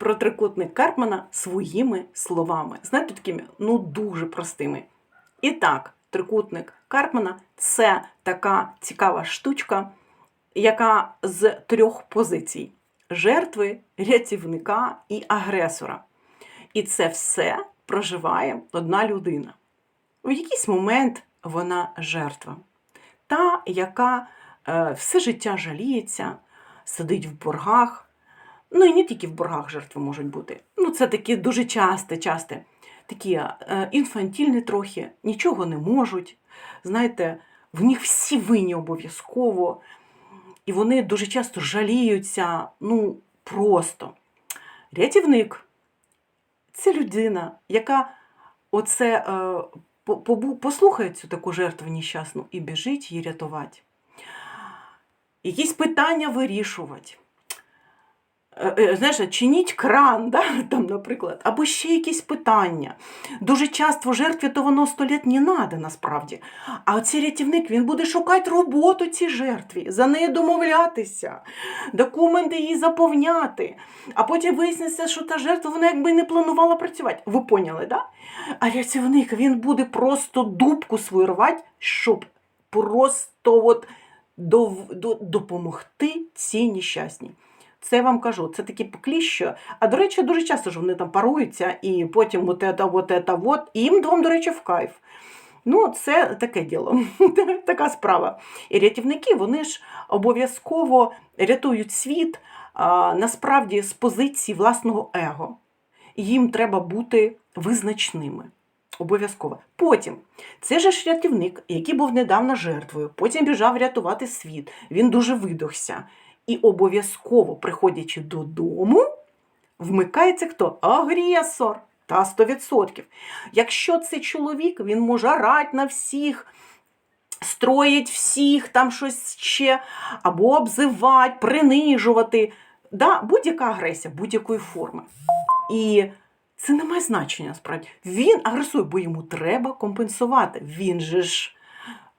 про трикутник Карпмана своїми словами. Знаєте, такими ну дуже простими. І так, трикутник Карпмана це така цікава штучка, яка з трьох позицій: жертви, рятівника і агресора. І це все проживає одна людина. В якийсь момент вона жертва. Та, яка е, все життя жаліється, сидить в боргах. Ну і не тільки в боргах жертви можуть бути. Ну, це такі дуже часте, часте, такі е, інфантільні трохи, нічого не можуть. Знаєте, в них всі винні обов'язково. І вони дуже часто жаліються, ну, просто. Рятівник це людина, яка оце е, по- послухає цю таку жертву нещасну і біжить її рятувати. Якісь питання вирішувати. Е, е, Знаєш, чиніть кран, да? там, наприклад, або ще якісь питання. Дуже часто жертві то воно сто літ не треба насправді. А оцей рятівник він буде шукати роботу цій жертві, за нею домовлятися, документи їй заповняти. А потім виясниться, що та жертва вона якби не планувала працювати. Ви поняли, да? А рятівник він буде просто дубку свою рвати, щоб просто от допомогти цій нещасній. Це вам кажу, це такі покліщо. А до речі, дуже часто ж вони там паруються, і потім от это, от это, от. І їм двом, до речі, в кайф. Ну, це таке діло, така справа. І рятівники вони ж обов'язково рятують світ а, насправді з позиції власного его. Їм треба бути визначними. Обов'язково. Потім, це ж рятівник, який був недавно жертвою, потім біжав рятувати світ. Він дуже видохся. І обов'язково, приходячи додому, вмикається хто? Агресор. Та 100%. Якщо це чоловік, він може орати на всіх, строїть всіх, там щось ще, або обзивати, принижувати. Да, будь-яка агресія, будь-якої форми. І це не має значення справді. Він агресує, бо йому треба компенсувати. Він же ж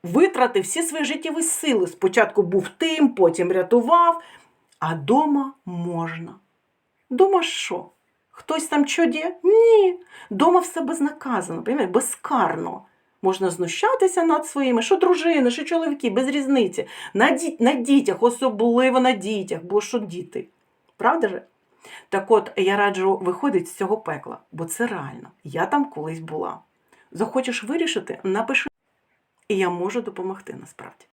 витратив всі свої життєві сили. Спочатку був тим, потім рятував, а дома можна. Дома що? Хтось там діє? Ні. Дома все безнаказано, безкарно. Можна знущатися над своїми, що дружини, що чоловіки, без різниці. На, ді... на дітях, особливо на дітях, бо що діти. Правда же? Так от, я раджу виходити з цього пекла, бо це реально. Я там колись була. Захочеш вирішити, напиши, і я можу допомогти насправді.